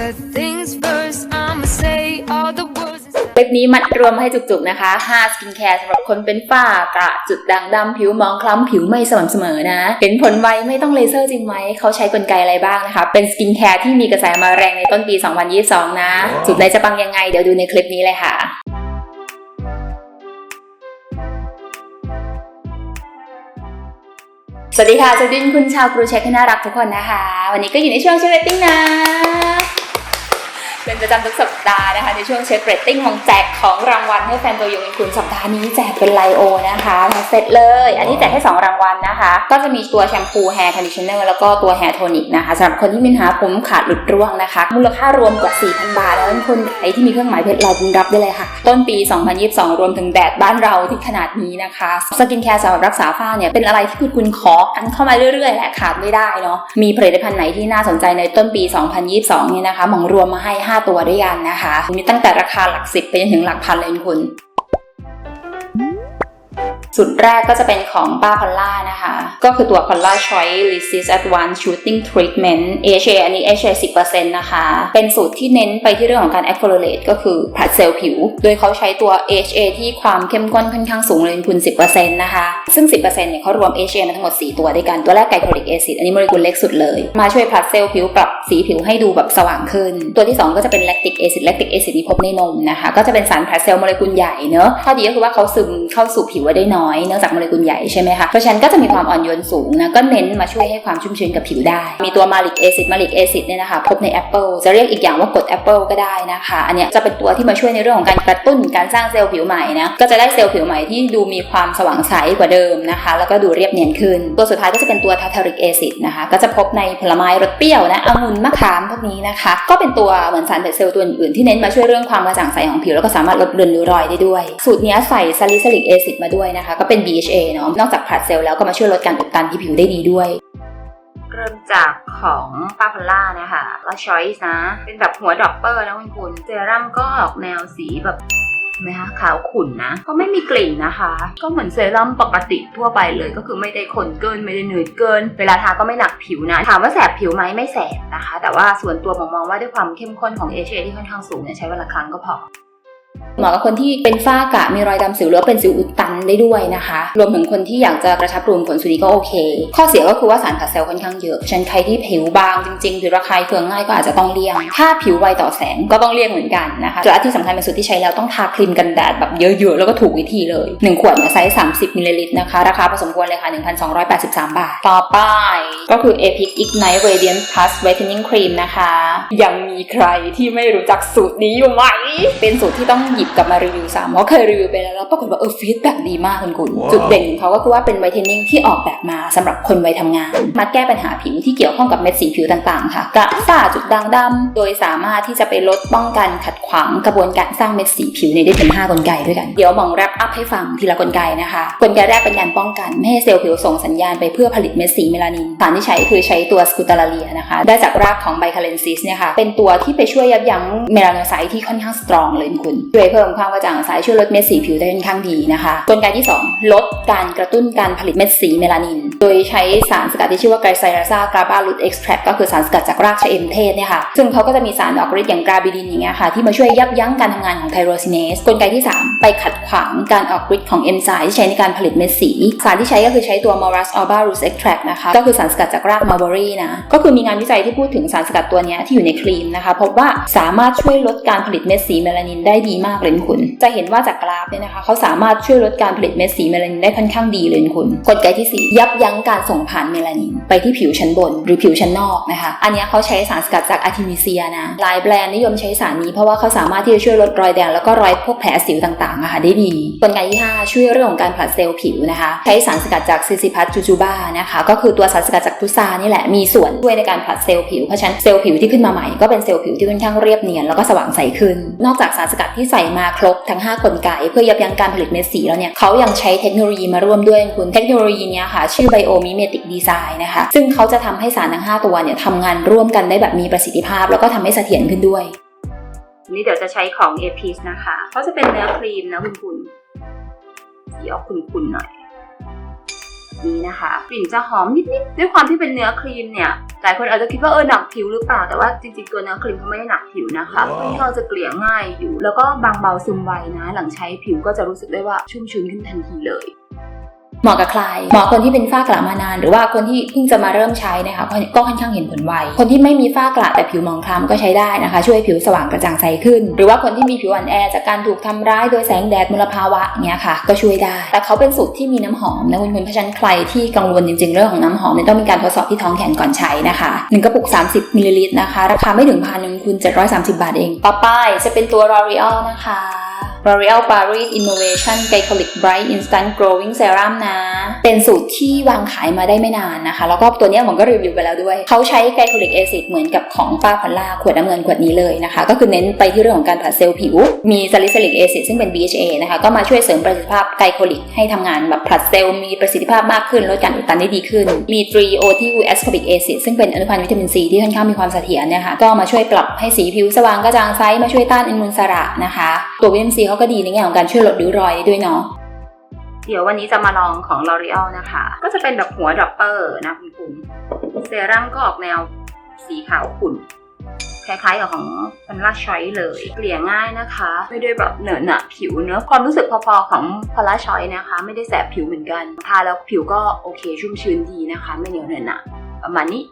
But things first, I'ma say all the words. inside. คลิปนี้มัดรวมให้จุกๆนะคะ 5 สกินแคร์สำหรับคนเป็นฝ้ากระจุดด่างดำผิวมองคล้ำผิวไม่สม่ำเสมอนะ เห็นผลไวไม่ต้องเลเซอร์จริงไหม เขาใช้กลไกอะไรบ้างนะคะ เป็นสกินแคร์ที่มีกระแสมาแรงในต้นปี 2022 นะสุดไหนจะปังยังไง เดี๋ยวดูในคลิปนี้เลยค่ะสวัสดีค่ะสวัสดีคุณชาวกรูเช็คที่น่ารักทุกคนนะคะ วันนี้ก็อยู่ในช่วงเช็คเรตติ้งนะ เป็นประจำทุกสัปดาห์นะคะ ในช่วงเช็คเรตติ้งของแจกของรางวัลให้แฟนตัวยงคุณสัปดาห์นี้แจกเป็นไลโอนะคะทั้งเซตเลย อันนี้แจกให้2รางวัลนะคะ ก็จะมีตัวแชมพูแฮร์คอนดิชเนอร์แล้วก็ตัวแฮร์โทนิกนะคะสำหรับคนที่มีปัญหาผมขาดหลุดร่วงนะคะ มูลค่ารวมกว่า 4,000 บาท แล้วคนใครที่มีเครื่องหมายเพชรเราบุญรับได้เลยค่ะ ต้นปี 2022 รวมถึงแดดบ้านเราที่ขนาดนี้นะคะสกินแคร์สำหรับรักษาฝ้าเนี่ยเป็นอะไรที่คุณคุณขอกันเข้ามาเรื่อยๆและขาดไม่ได้เนาะมีผลิตภัณฑ์ไหนที่น่าสนใจในต้นปี 2022 เนี่ยนะคะมองรวมมาให้5 ตัวด้วยกันนะคะ มีตั้งแต่ราคาหลักสิบไปจนถึงหลักพันเลยคุณ สุดแรกก็จะเป็นของป้าพอลล่านะคะ ก็คือตัว Polla Choice Resist Advanced Shooting Treatment AHA อันนี้ AHA 10%นะคะ เป็นสูตรที่เน้นไปที่เรื่องของการ exfoliate ก็คือผัดเซลล์ผิว โดยเขาใช้ตัว AHA ที่ความเข้มข้นค่อนข้างสูงเลยคุณ 10%นะคะ ซึ่ง 10%เนี่ยเขารวม AHA มาทั้งหมด 4 ตัวด้วยกัน ตัวแรกไกลโคลิกแอซิดอันนี้โมเลกุลเล็กสุดเลย มาช่วยผัดเซลล์ผิวปรับสีผิวให้ดูแบบสว่างขึ้น ตัวที่ 2 ก็จะเป็น lactic acid lactic acid นี่พบในนมนะคะ ก็จะเป็นสารผัดเซลล์โมเลกุลใหญ่เนอะข้อดีก็คือว่าเขาซึมเข้าสู่ผิวได้น้อยเนื่องจากโมเลกุลใหญ่ใช่ไหมคะ เพราะฉะนั้นก็จะมีความอ่อนโยนสูงนะ ก็เน้นมาช่วยให้ความชุ่มชื้นกับผิวได้ มีตัวมาลิกแอซิดมาลิกแอซิดเนี่ยนะคะพบในแอปเปิลจะเรียกอีกอย่างว่ากรดแอปเปิลก็ได้นะคะ อันเนี้ยจะเป็นตัวที่มาช่วยในเรื่องของการกระตุ้นการสร้างเซลล์ผิวใหม่นะ ก็จะได้เซลล์ผิวใหม่ที่ดูมีความสว่างใสกว่าเดิมนะคะ แล้วก็ดูเรียบเนียนขึ้น ตัวสุดท้ายก็จะเป็นตัวทาทาริกแอซิดนะคะ ก็จะพบในผลไม้รสเปรี้ยวนะองุ่นมะขามพวกนี้นะคะ ก็เป็นตัวเหมือนสารเผดเซลล์ตัวอื่นๆที่เน้นมาช่วยเรื่องความกระจ่างใสของผิวแล้วก็สามารถลดเลือนริ้วรอยได้ด้วย สูตรนี้ใส่ซาลิซิลิกแอซิดมาด้วยนะคะก็เป็น BHA เนาะนอกจากผลัดเซลล์แล้วก็มาช่วยลดการอุดตันที่ผิวได้ดีด้วย เริ่มจากของป้าพลล่านะคะละชอยส์นะ เป็นแบบหัวดรอปเปอร์นะคุณคุณเซรั่มก็ออกแนวสีแบบไหมคะขาวขุ่นนะก็ไม่มีกลิ่นนะคะ ก็เหมือนเซรั่มปกติทั่วไปเลยก็คือไม่ได้ข้นเกินไม่ได้หนืดเกิน เวลาทาก็ไม่หนักผิวนะถามว่าแสบผิวไหมไม่แสบนะคะ แต่ว่าส่วนตัวมองมองว่าด้วยความเข้มข้นของ AHA ที่ค่อนข้างสูงเนี่ยใช้วันละครั้งก็พอ เหมาะกับคนที่เป็นฝ้ากะมีรอยดำสิวหรือว่าเป็นสิวอุดตันได้ด้วยนะคะ รวมถึงคนที่อยากจะกระชับรูมขนสุดีก็โอเค ข้อเสียก็คือว่าสารขัดเซลล์ค่อนข้างเยอะฉันใครที่ผิวบางจริงๆผิวระคายเคืองง่ายก็อาจจะต้องเลี่ยง ถ้าผิวไวต่อแสงก็ต้องเลี่ยงเหมือนกันนะคะและที่สำคัญเป็นสูตรที่ใช้แล้วต้องทาครีมกันแดดแบบเยอะๆแล้วก็ถูกวิธีเลย 1 ขวดเนี่ยไซส์30มิลลิลิตรนะคะราคาพอสมควรเลยค่ะ 1,283 บาท ต่อไปก็คือ Epic Ignite Radiant Plus Whitening Cream นะคะ ยังมีใครที่ไม่รู้จักสูตรนี้อยู่ไหม เป็นสูตรที่ต้องหยิบกลับมารีวิวซ้ำเพราะเคยรีวิวไปแล้วแล้วปรากฏว่าเออฟีดแบ็ดีมากคุณคุณจุดเด่นของเขาก็คือว่าเป็นไวท์เทนนิ่งที่ออกแบบมาสำหรับคนวัยทำงาน มาแก้ปัญหาผิวที่เกี่ยวข้องกับเม็ดสีผิวต่างๆ ค่ะกระฝ้าจุดด่างดำโดยสามารถที่จะไปลดป้องกันขัดขวางกระบวนการสร้างเม็ดสีผิวในได้ถึง5กลไกด้วยกัน เดี๋ยวมองแรปอัพให้ฟังทีละกลไกนะคะกลไกแรกเป็นการป้องกันไม่ให้เซลล์ผิวส่งสัญญาณไปเพื่อผลิตเม็ดสีเมลานินสารที่ใช้คือใช้ตัวสกูตาลาเลียนะคะได้จากรากของไบคาเลนซิสเนี่ยค่ะเป็นตัวที่ไปช่วยยับยั้งเมลาโนไซต์ที่ค่อนข้างสตรองเลยคุณช่วยเพิ่มความกระจ่างใสช่วยลดเม็ดสีผิวได้ค่อนข้างดีนะคะกลไกที่ 2 ลดการกระตุ้นการผลิตเม็ดสีเมลานิน โดยใช้สารสกัดที่ชื่อว่าไกลไซราซากราบาลูดเอ็กซ์แทรก็คือสารสกัดจากรากชะเอมเทศเนี่ยค่ะซึ่งเขาก็จะมีสารออกฤทธิ์อย่างกราบิดินอย่างเงี้ยค่ะที่มาช่วยยับยั้งการทำงานของไทโรซินเนสกลไกที่ 3 ไปขัดขวางการออกฤทธิ์ของเอนไซม์ที่ใช้ในการผลิตเม็ดสี สารที่ใช้ก็คือใช้ตัว Moras alba root extract นะคะก็คือสารสกัดจากรากมัลเบอรี่นะก็คือมีงานวิจัยที่พูดถึงสารสกัดตัวนี้ที่อยู่ในครีมนะคะพบว่าสามารถช่วยลดการผลิตเม็ดสีเมลานินได้ดีมากเลยคุณ จะเห็นว่าจากกราฟเนี่ยนะคะเขาสามารถช่วยลดการผลิตเม็ดสีเมลานินได้ค่อนข้างดีเลยคุณ กลไกที่ 4 ยับยั้งการส่งผ่านเมลานิน ไปที่ผิวชั้นบน หรือผิวชั้นนอกนะคะ อันนี้เขาใช้สารสกัดจากอะร์ทิมิเซียนะหลายแบรนด์นิยมใช้สารนี้เพราะว่าเขาสามารถที่จะช่วยลดรอยแดงแล้วก็รอยพวกแผลสิวต่างๆอะค่ะได้ดีกลไกที่ 5 ช่วยเรื่องของการผลัดเซลล์ผิวนะคะ ใช้สารสกัดจากซิซิพัทจูจูบ้านะคะก็คือตัวสารสกัดจากพุทรานี่แหละมีส่วนช่วยในการผลัดเซลล์ผิวเพราะฉะนั้นเซลล์ผิวที่ขึ้นมาใหม่ก็เป็นเซลล์ผิวที่ค่อนข้างเรียบเนียนแล้วก็สว่างใสขึ้น นอกจากสารสกัดที่ใส่มาครบทั้ง 5 กลไก เพื่อยับยั้งการผลิตเม็ดสีแล้วเนี่ยเขายังใช้เทคโนโลยีมาร่วมด้วยคุณเทคโนโลยีเนี้ยค่ะ ชื่อไบโอมิเมติกดีไซน์นะคะ ซึ่งเขาจะทำให้สารทั้ง 5 ตัวเนี่ยทำงานร่วมกันได้แบบมีประสิทธิภาพ แล้วก็ทำให้เสถียรขึ้นด้วยนี่เดี๋ยวจะใช้ของเอพิสนะคะเขาจะเป็นเนื้อครีมนะคุณคุณสีออกคุณๆหน่อย นี่นะคะกลิ่นจะหอมนิดๆด้วยความที่เป็นเนื้อครีมเนี่ยหลายคนอาจจะคิดว่าเออหนักผิวหรือเปล่าแต่ว่าจริงๆตัวเนื้อครีมเขาไม่ได้หนักผิวนะคะค่อนข้างจะเกลี่ยง่ายอยู่ แล้วก็บางเบาซึมไวนะ หลังใช้ผิวก็จะรู้สึกได้ว่าชุ่มชื้นขึ้นทันทีเลย เหมาะกับใครเหมาะคนที่เป็นฝ้ากระมานาน หรือว่าคนที่เพิ่งจะมาเริ่มใช้นะคะก็ค่อนข้างเห็นผลไวคนที่ไม่มีฝ้ากระแต่ผิวหมองคล้ำก็ใช้ได้นะคะ ช่วยให้ผิวสว่างกระจ่างใสขึ้น หรือว่าคนที่มีผิวอ่อนแอจากการถูกทำร้ายโดยแสงแดดมลภาวะเงี้ยค่ะ ก็ช่วยได้ แต่เขาเป็นสูตรที่มีน้ำหอมนะคุณคุณเพราะฉะนั้นใครที่กังวลจริง ๆ เรื่องของน้ำหอมเนี่ยต้องมีการทดสอบที่ท้องแขนก่อนใช้นะคะหนึ่งกระปุก 30มิลลิลิตรนะคะราคาไม่ถึงพันหนึ่งคุณ730 บาทเอง ต่อไปจะเป็นตัว L'Oreal นะคะ L'Oreal Paris Innovation Glycolic Bright Instant Glowing Serum นะ เป็นสูตรที่วางขายมาได้ไม่นานนะคะ แล้วก็ตัวเนี้ยผมก็รีวิวไปแล้วด้วย เขาใช้ Glycolic Acid เหมือนกับของป้าพัลล่าขวดน้ำเงินขวดนี้เลยนะคะ ก็คือเน้นไปที่เรื่องของการผลัดเซลล์ผิว มี Salicylic Acid ซึ่งเป็น BHA นะคะ ก็มาช่วยเสริมประสิทธิภาพไกลโคลิกให้ทำงานแบบผลัดเซลล์มีประสิทธิภาพมากขึ้นลดการอุดตันได้ดีขึ้น มี3 o t u ascorbic acid ซึ่งเป็นอนุพันธ์วิตามินซีที่ค่อนข้างมีความเสถียรเนี่ยค่ะก็มาช่วยปรับให้สีผิวสว่างกระจ่างใสมาช่วยต้านอนุมูลอิสระนะคะ ตัววิตามินซีเขาก็ดีในแง่ของการช่วยลดริ้วรอยได้ด้วยเนาะเดี๋ยววันนี้จะมาลองของ L'Oreal นะคะ ก็จะเป็นแบบหัวดรอปเปอร์นะคุณคุณเซรั่มก็ออกแนวสีขาวขุ่นคล้ายๆกับของพันล่าชอยเลย เกลี่ยง่ายนะคะ ไม่ได้แบบเหนอะหนะผิวเนื้อะความรู้สึกพอๆของพันล่าชอยนะคะ ไม่ได้แสบผิวเหมือนกัน ทาแล้วผิวก็โอเคชุ่มชื้นดีนะคะ ไม่เหนียวเหนอะหนะประมาณนี้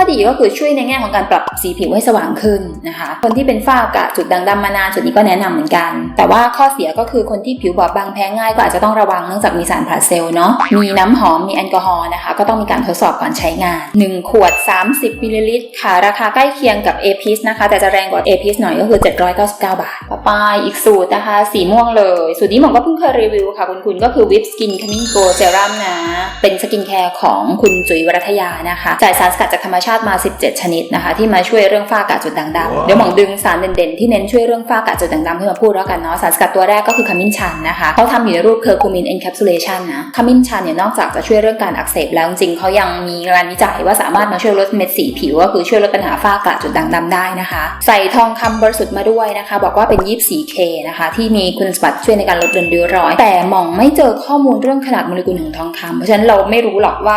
ข้อดีก็คือช่วยในแง่ของการปรับสีผิวให้สว่างขึ้นนะคะ คนที่เป็นฝ้ากะจุดด่างดำมานานจุดนี้ก็แนะนำเหมือนกัน แต่ว่าข้อเสียก็คือคนที่ผิวบอบบางแพ้ง่ายก็อาจจะต้องระวังเนื่องจากมีสารผลัดเซลล์เนาะมีน้ำหอมมีแอลกอฮอล์นะคะ ก็ต้องมีการทดสอบก่อนใช้งาน 1 ขวด 30มิลลิลิตรค่ะ ราคาใกล้เคียงกับ a p i s นะคะ แต่จะแรงกว่า a p i s หน่อยก็คือ 799 บาท ต่อไปอีกสูตรนะคะ สีม่วงเลย สูตรนี้ผมก็เพิ่งเคยรีวิวค่ะ คุณคุณก็คือ Whip Skin Coming Go Serum นะ เป็นสกินแคร์ของคุณจุ๋ยวรัตยานะคะ จ่ายสารสกัดจากธรรมชาติมา 17 ชนิดนะคะที่มาช่วยเรื่องฝ้ากระจุดด่างดำเดี๋ยวหมองดึงสารเด่นๆที่เน้นช่วยเรื่องฝ้ากระจุดด่างดำขึ้นมาพูดแล้วกันเนาะสารสกัดตัวแรกก็คือขมิ้นชันนะคะเขาทำอยู่ในรูปเคอร์คูมิน encapsulation นะขมิ้นชันเนี่ยนอกจากจะช่วยเรื่องการอักเสบแล้วจริงๆเขายังมีงานวิจัยว่าสามารถมาช่วยลดเม็ดสีผิวก็คือช่วยลดปัญหาฝ้ากระจุดด่างดำได้นะคะ ใส่ทองคำบริสุทธิ์มาด้วยนะคะ บอกว่าเป็น 24K นะคะที่มีคุณสมบัติช่วยในการลดเลือนริ้วรอย แต่หมองไม่เจอข้อมูลเรื่องขนาดโมเลกุลของทองคำเพราะฉะนั้นเราไม่รู้หรอกว่า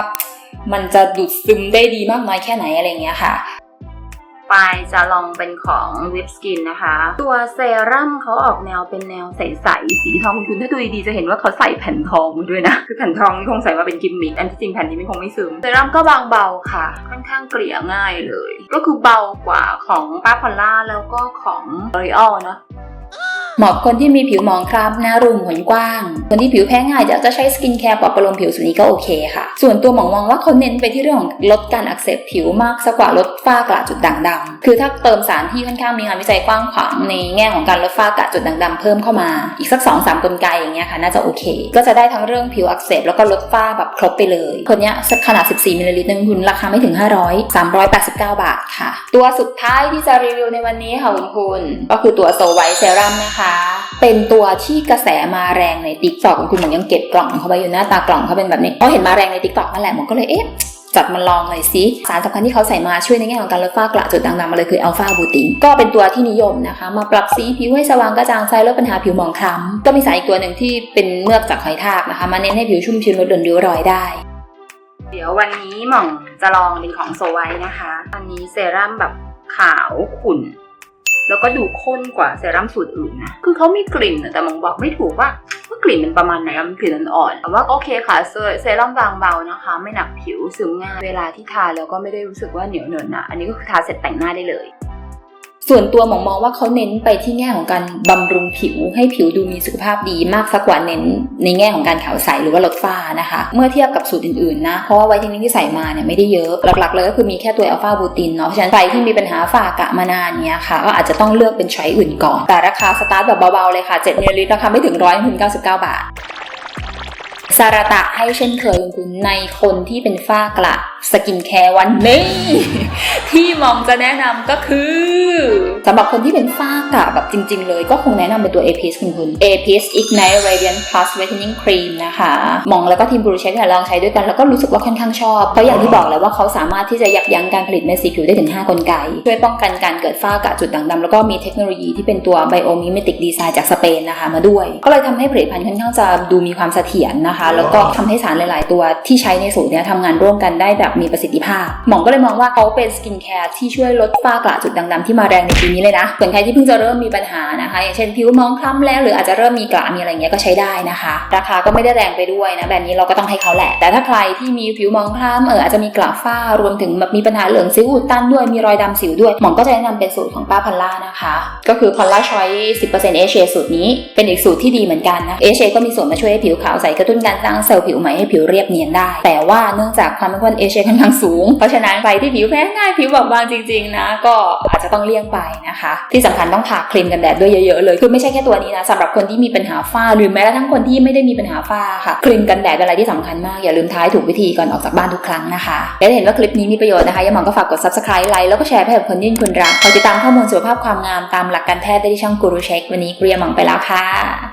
มันจะดูดซึมได้ดีมากน้อยแค่ไหนอะไรเงี้ยค่ะปายจะลองเป็นของวิปสกินนะคะ ตัวเซรั่มเขาออกแนวเป็นแนวใสๆสีทองคุณถ้าดูดีๆจะเห็นว่าเขาใส่แผ่นทองมาด้วยนะ คือแผ่นทองนี่คงใส่มาเป็นกิมมิคอันที่จริงแผ่นนี้มันคงไม่ซึมเซรั่มก็บางเบาค่ะ ค่อนข้างเกลี่ยง่ายเลย ก็คือเบากว่าของป้าพอลล่าแล้วก็ของ L'Oreal เนาะ เหมาะคนที่มีผิวหมองคล้ำหน้ารุมขนกว้าง คนที่ผิวแพ้ง่ายอยากจะใช้สกินแคร์ปลอบประโลมผิวส่วนนี้ก็โอเคค่ะ ส่วนตัวหมองมองว่าเขาเน้นไปที่เรื่องของลดการอักเสบผิวมากสักกว่าลดฝ้ากระจุดด่างดำคือถ้าเติมสารที่ค่อนข้างมีงานวิจัยกว้างขวางในแง่ของการลดฝ้ากระจุดด่างดำเพิ่มเข้ามา อีกสัก2อสามกลไกอย่างเงี้ยค่ะน่าจะโอเค ก็จะได้ทั้งเรื่องผิวอักเสบแล้วก็ลดฝ้าแบบครบไปเลย คนเนี้ยสักขนาด 14มิลลิลิตรนึงคุณราคาไม่ถึง 500 389 บาทค่ะ ตัวสุดท้ายที่จะรีวิวในวันนี้ค่ะคุณคุณก็คือตัวโซไวเซรั่มนะคะเป็นตัวที่กระแสมาแรงในติ๊กต็อกคุณเหมือนยังเก็บกล่องเข้าไปอยู่หน้าตากล่องเขาเป็นแบบนี้เพราะเห็นมาแรงในติ๊กต็อกนั่นแหละผมก็เลยเอ๊ะจัดมาลองหน่อยสิสารสำคัญที่เขาใส่มาช่วยในแง่ของการลดฝ้ากระจุดด่างดำมาเลยคืออัลฟาบูตินก็เป็นตัวที่นิยมนะคะ มาปรับสีผิวให้สว่างกระจ่างใสลดปัญหาผิวหมองคล้ำก็มีสารอีกตัวหนึ่งที่เป็นเมือกจากหอยทากนะคะ มาเน้นให้ผิวชุ่มชื้นลดหย่อนริ้วรอยได้ เดี๋ยววันนี้หม่องจะลองเป็นของโซไวนะคะ อันนี้เซรั่มแบบขาวขุ่น แล้วก็ดูข้นกว่าเซรั่มสูตรอื่นนะ คือเขามีกลิ่นนะแต่หมองบอกไม่ถูกว่าว่ากลิ่นมันประมาณไหนมันกลิ่นอ่อนๆแต่ว่าโอเคค่ะเซเซรั่มบางเบานะคะ ไม่หนักผิวซึมง่าย เวลาที่ทาแล้วก็ไม่ได้รู้สึกว่าเหนียวเหนอะหนะอันนี้ก็คือทาเสร็จแต่งหน้าได้เลย ส่วนตัวหมองมองว่าเขาเน้นไปที่แง่ของการบำรุงผิวให้ผิวดูมีสุขภาพดีมากสักกว่าเน้น ในแง่ของการขาวใสหรือว่าลดฝ้านะคะ เมื่อเทียบกับสูตรอื่นๆนะ เพราะว่าไวท์เทนนิ่งที่ใส่มาเนี่ยไม่ได้เยอะ หลักๆเลยก็คือมีแค่ตัวอัลฟาบูตินเนาะเพราะฉะนั้นใครที่มีปัญหาฝ้ากระมานานเนี้ยค่ะ ก็อาจจะต้องเลือกเป็นช้อยอื่นก่อน แต่ราคาสตาร์ทแบบเบาๆเลยค่ะ7มิลลิลิตรราคาไม่ถึงร้อยถึง99บเก้าบาทสาราตะให้เช่นเคยคุณคุณในคนที่เป็นฝ้ากระ สกินแคร์วันนี้ที่มองจะแนะนำก็คือสำหรับคนที่เป็นฝ้ากระแบบจริง ๆ เลยก็คงแนะนำเป็นตัว A.P.S. คุณคุณ A.P.S. Ignite Radiant Plus Whitening Cream นะคะ มองแล้วก็ทีมบรูเชคลองใช้ด้วยกันแล้วก็รู้สึกว่าค่อนข้างชอบ เพราะอย่างที่บอกแล้วว่าเขาสามารถที่จะยับยั้งการผลิตเม็ดสีผิวได้ถึง 5 กลไก ช่วยป้องกันการเกิดฝ้ากระจุดด่างดำแล้วก็มีเทคโนโลยีที่เป็นตัว Biomimetic Design จากสเปนนะคะมาด้วย ก็เลยทำให้ผลิตภัณฑ์ค่อนข้างจะดูมีความเสถียรนะคะ แล้วก็ทำให้สารหลาย ๆ ตัวที่ใช้ในสูตรเนี้ยทำงานร่วมกันได้แบบมีประสิทธิภาพ หมอก็เลยมองว่าเขาเป็นสกินแคร์ที่ช่วยลดฝ้ากระจุดด่างดำที่มาแรงในปีนี้เลยนะส่วนใครที่เพิ่งจะเริ่มมีปัญหานะคะ อย่างเช่นผิวมองคล้ำแล้ว หรืออาจจะเริ่มมีกระมีอะไรเงี้ยก็ใช้ได้นะคะ ราคาก็ไม่ได้แรงไปด้วยนะแบบนี้เราก็ต้องให้เขาแหละ แต่ถ้าใครที่มีผิวมองคล้ำเอออาจจะมีกระฝ้ารวมถึงแบบมีปัญหาเหลืองสิวอุดตันด้วยมีรอยดำสิวด้วยหมอก็จะแนะนำเป็นสูตรของป้าพัลล่านะคะ ก็คือพอลล่าชอย10% a อเสูตรนี้เป็นอีกสูตรที่ดีเหมือนกันนะเอชก็มีส่วนมาช่วยให้ผิวขาวใสกระตุ้นการสร้างเซลล์ผิวใหม่ให้ผิวเรียบเนียนได้ แต่ว่าเนื่องจากความเป็นคนเอชค่อนข้างสูง เพราะฉะนั้นใครที่ผิวแพ้ง่ายผิวบอบบางจริงๆนะ ก็อาจจะต้องเลี่ยงไปนะคะ ที่สำคัญต้องทาครีมกันแดดด้วยเยอะๆเลยคือไม่ใช่แค่ตัวนี้นะสำหรับคนที่มีปัญหาฝ้าหรือแม้กระทั่งคนที่ไม่ได้มีปัญหาฝ้าค่ะครีมกันแดดเป็นอะไรที่สำคัญมากอย่าลืมทายถูกวิธีก่อนออกจากบ้านทุกครั้งนะคะและถ้าเห็นว่าคลิปนี้มีประโยชน์นะคะยังหมองก็ฝากกด subscribe ไลค์แล้วก็แชร์ให้กับคนที่คุณรักคอยติดตามข้อมูลสุขภาพความงามตามหลักการแพทย์ได้ที่ช่องกูรูเช็ควันนี้เกรียมหมองไปแล้วค่ะ